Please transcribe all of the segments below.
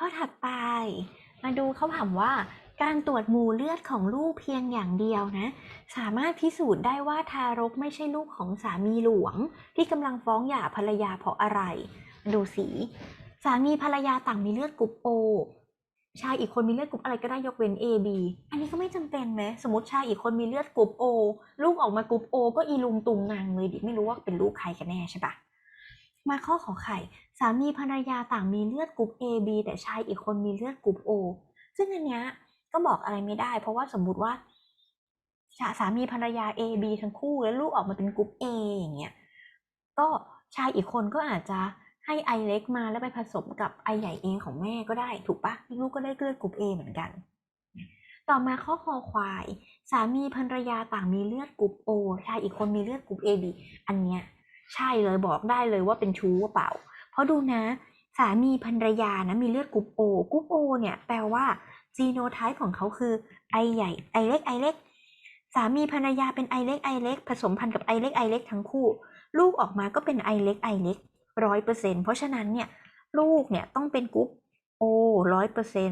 ข้อถัดไป มาดูเขาถามว่า การตรวจหมู่เลือดของลูกเพียงอย่างเดียวนะ สามารถพิสูจน์ได้ว่าทารกไม่ใช่ลูกของสามีหลวง ที่กำลังฟ้องหย่าภรรยาเพราะอะไรมาดูสี สามีภรรยาต่างมีเลือดกรุ๊ปโอชายอีกคนมีเลือดกรุ๊ปอะไรก็ได้ยกเว้น A B อันนี้ก็ไม่จำเป็นไหมสมมติชายอีกคนมีเลือดกรุ๊ปโอลูกออกมากรุ๊ปโอก็อีลุงตุงนางเลยดิไม่รู้ว่าเป็นลูกใครกันแน่ใช่ปะ มาข้อขอไข่ สามีภรรยาต่างมีเลือดกรุ๊ป A B แต่ชายอีกคนมีเลือดกรุ๊ป O ซึ่งอันเนี้ยก็บอกอะไรไม่ได้ เพราะว่าสมมุติว่าสามีภรรยา A B ทั้งคู่แล้วลูกออกมาเป็นกรุ๊ป A อย่างเงี้ยก็ชายอีกคนก็อาจจะให้ไอเล็กมาแล้วไปผสมกับไอใหญ่ A ของแม่ก็ได้ถูกปะลูกก็ได้เลือดกรุ๊ป A เหมือนกัน ต่อมาข้อคอควาย สามีภรรยาต่างมีเลือดกรุ๊ป O ชายอีกคนมีเลือดกรุ๊ป AB อันเนี้ย ใช่เลยบอกได้เลยว่าเป็นชู้เปล่า เพราะดูนะ สามีภรรยานะมีเลือดกรุ๊ป O กรุ๊ป O เนี่ยแปลว่าจีโนไทป์ของเขาคือไอใหญ่ไอเล็กไอเล็ก สามีภรรยาเป็นไอเล็กไอเล็ก ผสมพันธุ์กับไอเล็กไอเล็กทั้งคู่ ลูกออกมาก็เป็นไอเล็กไอเล็กร้อยเปอร์เซ็นเพราะฉะนั้นเนี่ยลูกเนี่ยต้องเป็นกรุ๊ป O ร้อยเปอร์เซ็น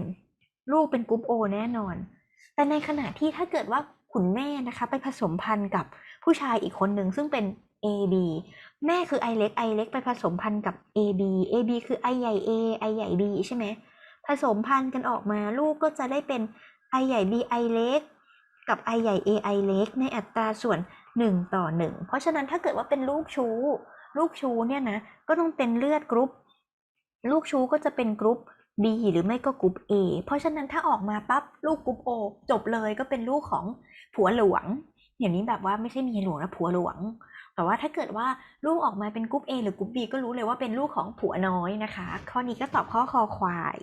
ลูกเป็นกรุ๊ป O แน่นอน แต่ในขณะที่ถ้าเกิดว่าขุนแม่นะคะ ไปผสมพันธุ์กับผู้ชายอีกคนหนึ่งซึ่งเป็น AB แม่คือไอเล็กไอเล็กไปผสมพันธุ์กับ AB AB คือไอใหญ่ A ไอใหญ่ B ใช่ไหมผสมพันธุ์กันออกมาลูกก็จะได้เป็นไอใหญ่ B ไอเล็กกับไอใหญ่ A ไอเล็กในอัตราส่วน 1 ต่อ 1 เพราะฉะนั้นถ้าเกิดว่าเป็นลูกชู้ ลูกชู้เนี่ยนะก็ต้องเป็นเลือดกรุ๊ปลูกชู้ก็จะเป็นกรุ๊ป B หรือไม่ก็กรุ๊ป A เพราะฉะนั้นถ้าออกมาปั๊บลูกกรุ๊ป O จบเลยก็เป็นลูกของผัวหลวง อย่างนี้แบบว่าไม่ใช่เมียหลวงนะผัวหลวง แต่ว่าถ้าเกิดว่าลูกออกมาเป็นกรุ๊ป A หรือกรุ๊ป B ก็รู้เลยว่าเป็นลูกของผัวน้อยนะคะ ข้อนี้ก็ตอบข้อคอควาย